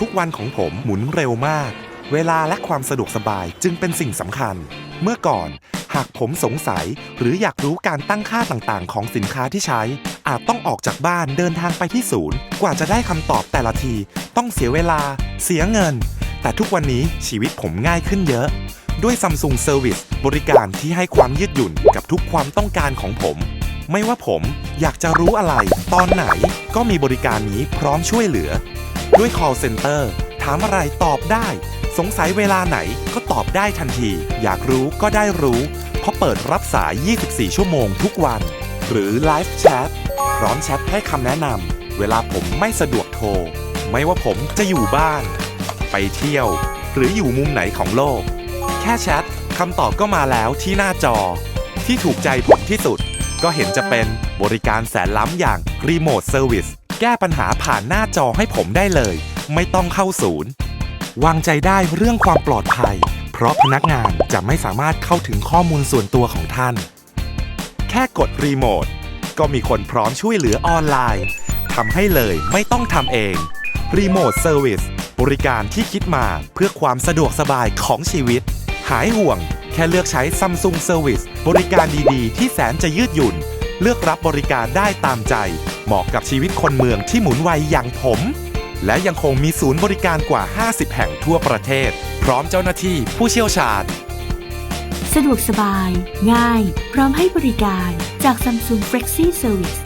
ทุกวันของผมหมุนเร็วมาก เวลาและความสะดวกสบายจึงเป็นสิ่งสำคัญ เมื่อก่อน หากผมสงสัยหรืออยากรู้การตั้งค่าต่างๆ ของสินค้าที่ใช้ อาจต้องออกจากบ้านเดินทางไปที่ศูนย์ กว่าจะได้คำตอบแต่ละที ต้องเสียเวลา เสียเงิน แต่ทุกวันนี้ชีวิตผมง่ายขึ้นเยอะ ด้วย Samsung Service บริการที่ให้ความยืดหยุ่นกับทุกความต้องการของผม ไม่ว่าผมอยากจะรู้อะไร ตอนไหนก็มีบริการนี้พร้อมช่วยเหลือ ด้วย call center ถามอะไรตอบได้ สงสัยเวลาไหนก็ตอบได้ทันที อยากรู้ก็ได้รู้ เพราะเปิดรับสาย 24 ชั่วโมงทุกวัน หรือ Live Chat พร้อมแชทให้คำแนะนำเวลาผมไม่สะดวกโทร ไม่ว่าผมจะอยู่บ้าน ไปเที่ยว หรืออยู่มุมไหนของโลก แค่แชทคำตอบก็มาแล้วที่หน้าจอ ที่ถูกใจผมที่สุด ก็เห็นจะเป็นบริการแสนล้ำอย่าง Remote Service แก้ปัญหาผ่านหน้าจอให้ผมได้เลย ไม่ต้องเข้าศูนย์ วางใจได้เรื่องความปลอดภัย เพราะพนักงานจะไม่สามารถเข้าถึงข้อมูลส่วนตัวของท่าน แค่กดรีโมทก็มีคนพร้อมช่วยเหลือออนไลน์ทำให้เลยไม่ต้องทำเองรีโมทเซอร์วิสบริการที่คิดมาเพื่อความสะดวกสบายของชีวิต หายห่วง แค่เลือกใช้ Samsung Service บริการดีๆ ที่แสนจะยืดหยุ่น เลือกรับบริการได้ตามใจ เหมาะกับชีวิตคนเมืองที่หมุนไวอย่างผม และยังคงมีศูนย์บริการกว่า 50 แห่งทั่วประเทศ พร้อมเจ้าหน้าที่ผู้เชี่ยวชาญ สะดวกสบาย ง่าย พร้อมให้บริการจาก Samsung Flexi Service